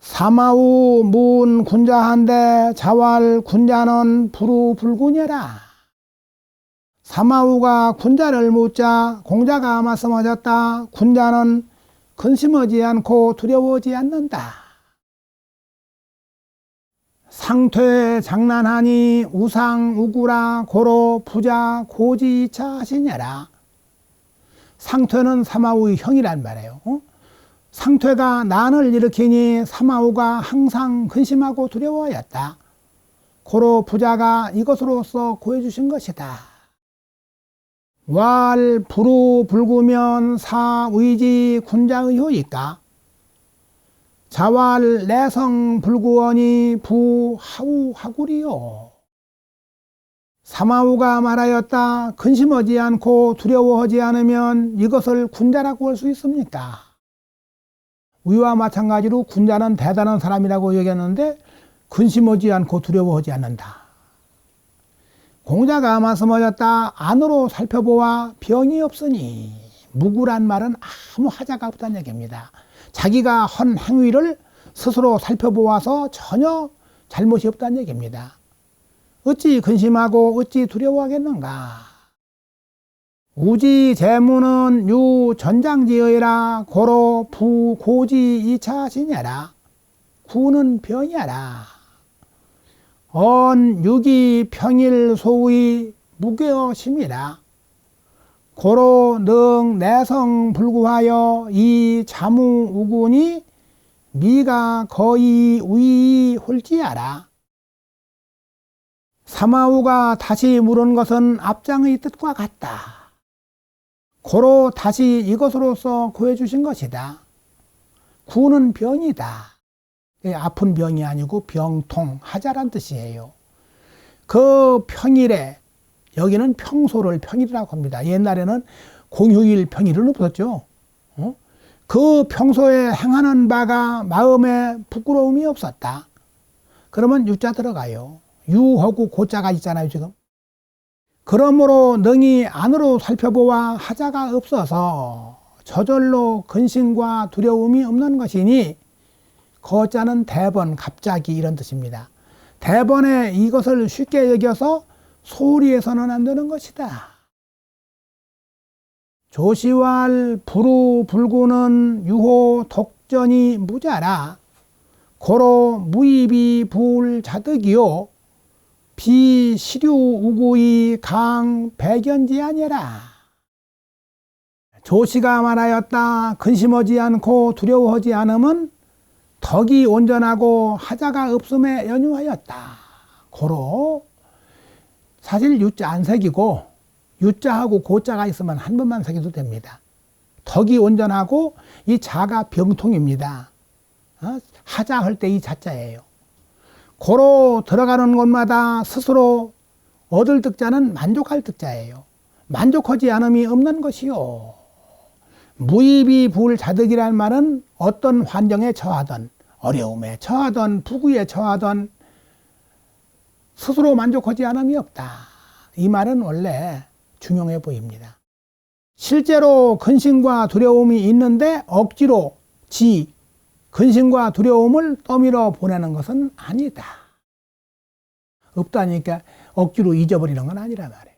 사마우 문 군자한데 자왈 군자는 부루불군이라. 사마우가 군자를 묻자 공자가 말씀하셨다. 군자는 근심하지 않고 두려워하지 않는다. 상퇴 장난하니 우상 우구라 고로 부자 고지이차 하시냐라. 상퇴는 사마우의 형이란 말이에요. 어? 상퇴가 난을 일으키니 사마우가 항상 근심하고 두려워하였다. 고로 부자가 이것으로서 구해주신 것이다. 왈 부루 불구면 사의지 군자의효이까 자왈 내성 불구원이 부하우 하구리요. 사마우가 말하였다. 근심하지 않고 두려워하지 않으면 이것을 군자라고 할 수 있습니까? 위와 마찬가지로 군자는 대단한 사람이라고 얘기했는데 근심하지 않고 두려워하지 않는다. 공자가 말씀하셨다. 안으로 살펴보아 병이 없으니 무구란 말은 아무 하자가 없다는 얘기입니다. 자기가 한 행위를 스스로 살펴보아서 전혀 잘못이 없다는 얘기입니다. 어찌 근심하고 어찌 두려워하겠는가? 우지 재무는 유 전장지의라 고로 부 고지 이차시냐라 구는 병이야라. 언 유기 평일 소의 무교심이라. 고로 능 내성 불구하여 이 자무 우군이 미가 거의 위 홀지야라 사마우가 다시 물은 것은 앞장의 뜻과 같다. 고로 다시 이것으로서 구해주신 것이다. 구는 병이다. 예, 아픈 병이 아니고 병통, 하자란 뜻이에요. 그 평일에, 여기는 평소를 평일이라고 합니다. 옛날에는 공휴일 평일은 없었죠. 어? 그 평소에 행하는 바가 마음에 부끄러움이 없었다. 그러면 유자 들어가요. 유하고 고자가 있잖아요, 지금. 그러므로 능히 안으로 살펴보아 하자가 없어서 저절로 근심과 두려움이 없는 것이니 거자는 대번, 갑자기 이런 뜻입니다. 대번에 이것을 쉽게 여겨서 소리해서는 안 되는 것이다. 조시왈 부루 불구는 유호 독전이 무자라 고로 무입이 불 자득이요 비시류 우구이 강 백연지 아니라 조시가 말하였다. 근심하지 않고 두려워하지 않음은 덕이 온전하고 하자가 없음에 연유하였다. 고로 사실 유자 안 새기고 유자하고 고자가 있으면 한 번만 새겨도 됩니다. 덕이 온전하고 이 자가 병통입니다. 어? 하자 할 때 이 자자예요 고로 들어가는 곳마다 스스로 얻을 득자는 만족할 득자예요. 만족하지 않음이 없는 것이요. 무입이 불자득이란 말은 어떤 환경에 처하던 어려움에 처하던 부구에 처하던 스스로 만족하지 않음이 없다. 이 말은 원래 중용해 보입니다. 실제로 근심과 두려움이 있는데 억지로 지, 근심과 두려움을 떠밀어 보내는 것은 아니다. 없다니까 억지로 잊어버리는 건 아니라 말이에요.